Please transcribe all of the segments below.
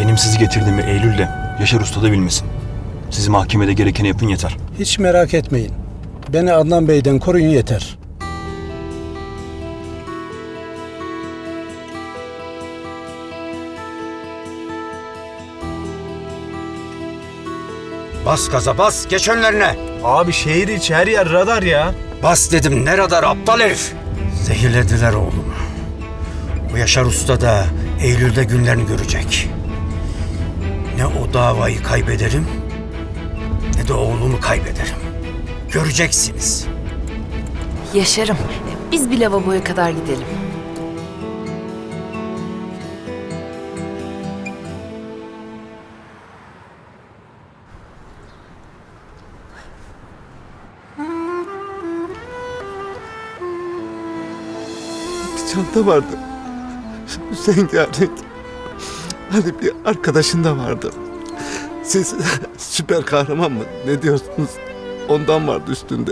Benim sizi getirdiğimi Eylül'le Yaşar Usta da bilmesin. Siz mahkemede gerekeni yapın yeter. Hiç merak etmeyin. Beni Adnan Bey'den koruyun yeter. Bas gaza bas geç önlerine. Abi şehir içi her yer radar ya. Bas dedim ne radar aptal herif. Zehirlediler oğlumu. Bu Yaşar Usta da Eylül'de günlerini görecek. Ne o davayı kaybederim ne de oğlumu kaybederim. Göreceksiniz. Yaşarım. Biz bir lavaboya kadar gidelim. Bir çanta vardı. Rengarenk. Hani bir arkadaşın da vardı. Siz süper kahraman mı? Ne diyorsunuz? Ondan vardı üstünde.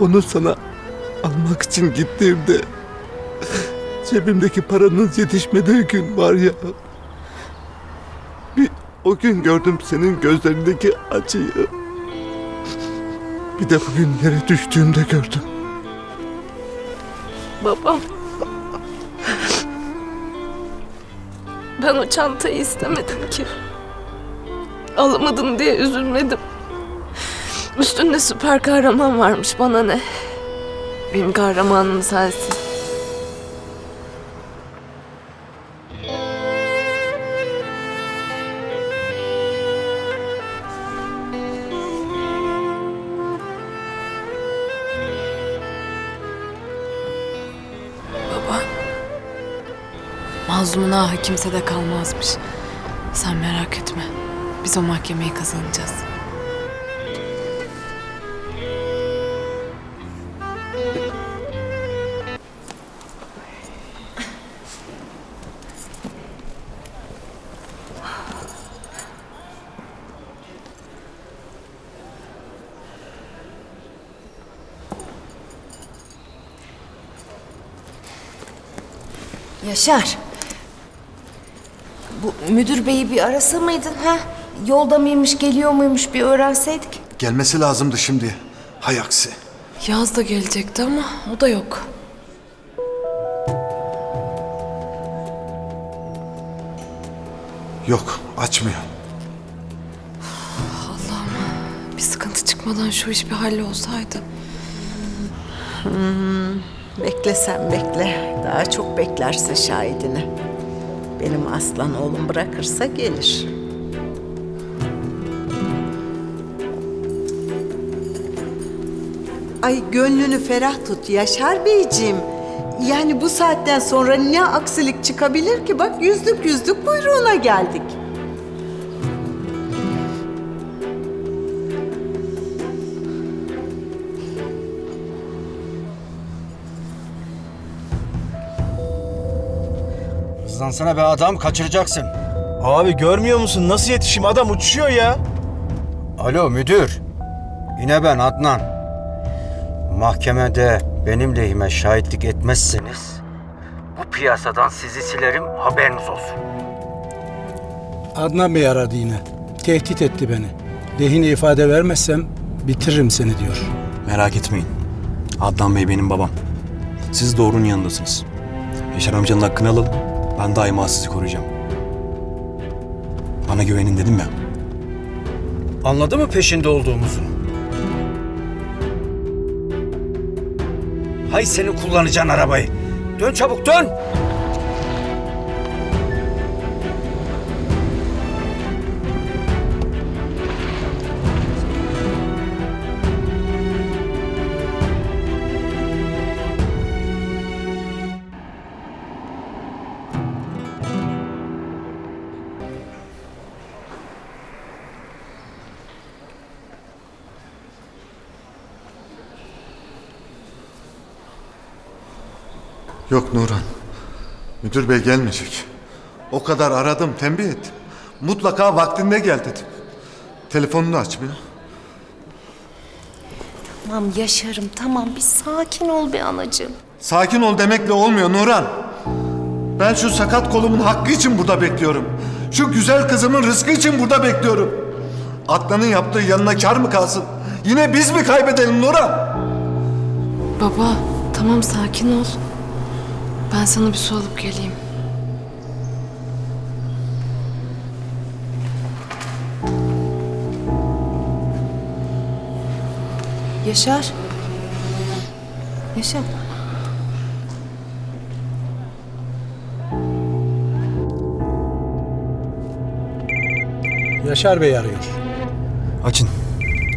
Onu sana almak için gittiğimde cebimdeki paranın yetişmediği gün var ya. Bir o gün gördüm senin gözlerindeki acıyı. Bir de bugün yere düştüğümde gördüm. Babam. Ben o çantayı istemedim ki. Alamadım diye üzülmedim. Üstünde süper kahraman varmış bana ne. Benim kahramanım sensin. Mazlumun ahı kimsede kalmazmış. Sen merak etme. Biz o mahkemeyi kazanacağız. Yaşar. Müdür beyi bir arasa mıydın ha? Yolda mıymış, geliyor muymuş bir öğrenseydik. Gelmesi lazımdı şimdi. Hay aksi. Yaz da gelecekti ama o da yok. Yok açmıyor. Bir sıkıntı çıkmadan şu iş bir hallolsaydı. Bekle sen bekle. Daha çok beklerse şahidini. Benim aslan oğlum bırakırsa gelir. Ay gönlünü ferah tut Yaşar Beyciğim. Yani bu saatten sonra ne aksilik çıkabilir ki? Bak yüzdük yüzdük buyruğuna geldik. Hızlansana be adam kaçıracaksın. Abi görmüyor musun nasıl yetişeyim adam uçuyor ya. Alo müdür. Yine ben Adnan. Mahkemede benim lehime şahitlik etmezseniz bu piyasadan sizi silerim haberiniz olsun. Adnan Bey aradı yine. Tehdit etti beni. Lehine ifade vermezsem bitiririm seni diyor. Merak etmeyin. Adnan Bey benim babam. Siz doğrunun yanındasınız. Yaşar amcanın hakkını alalım. Ben daima sizi koruyacağım. Bana güvenin dedim ya. Anladı mı peşinde olduğumuzu? Hay seni kullanacaksın arabayı. Dön çabuk dön. Yok Nurhan. Müdür bey gelmeyecek. O kadar aradım, tembih ettim. Mutlaka vaktinde gel dedim. Telefonunu açmıyor. Tamam Yaşar'ım tamam bir sakin ol be anacığım. Sakin ol demekle olmuyor Nurhan. Ben şu sakat kolumun hakkı için burada bekliyorum. Şu güzel kızımın rızkı için burada bekliyorum. Adnan'ın yaptığı yanına kar mı kalsın? Yine biz mi kaybedelim Nora? Baba tamam sakin ol. Ben sana bir su alıp geleyim. Yaşar. Yaşar. Yaşar Bey arıyor. Açın.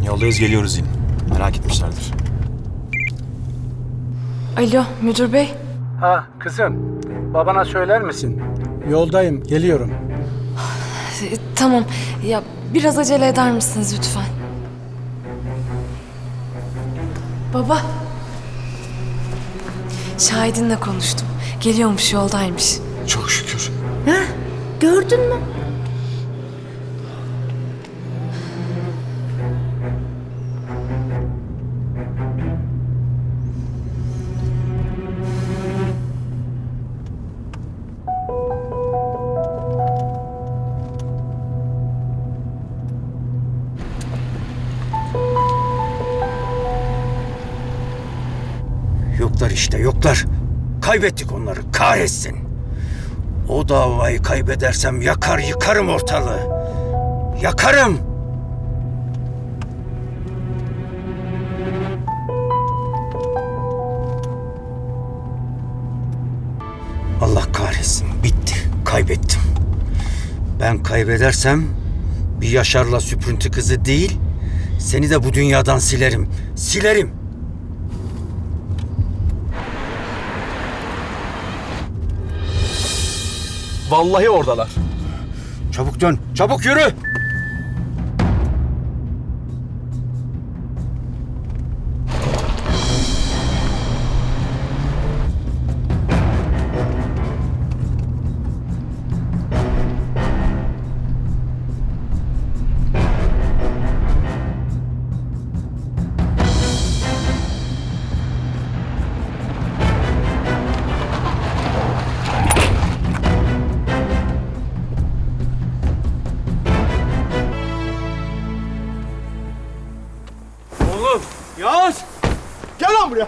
Yoldayız geliyoruz yine. Merak etmişlerdir. Alo müdür bey. Ha kızım, babana söyler misin? Yoldayım, geliyorum. E, tamam ya biraz acele eder misiniz lütfen? Baba. Şahidinle konuştum. Geliyormuş yoldaymış. Çok şükür. Gördün mü? Yoklar. Kaybettik onları kahretsin. O davayı kaybedersem yakar yıkarım ortalığı. Yakarım. Allah kahretsin bitti. Kaybettim. Ben kaybedersem bir Yaşar'la süprüntü kızı değil, seni de bu dünyadan silerim. Silerim. Vallahi oradalar. Çabuk dön. Çabuk yürü. Oğlum Yağız. Gel lan buraya.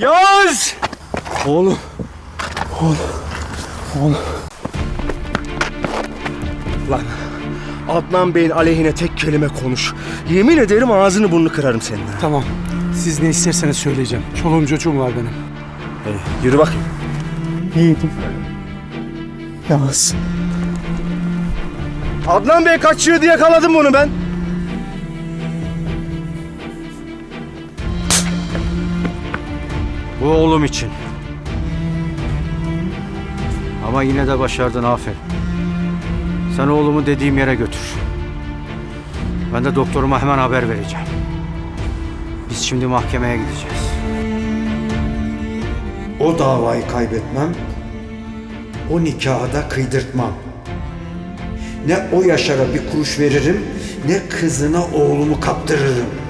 Yağız. Oğlum. Lan Adnan Bey'in aleyhine tek kelime konuş. Yemin ederim ağzını burnunu kırarım senin. ha. Tamam, siz ne isterseniz söyleyeceğim. Çoluğum çocuğum var benim. Yürü bakayım. Yiğidim. Yağız. Adnan Bey kaçıyor diye yakaladım bunu ben. Bu oğlum için. Ama yine de başardın aferin. Sen oğlumu dediğim yere götür. Ben de doktoruma hemen haber vereceğim. Biz şimdi mahkemeye gideceğiz. O davayı kaybetmem, o nikahı da kıydırtmam. Ne o Yaşar'a bir kuruş veririm, ne kızına oğlumu kaptırırım.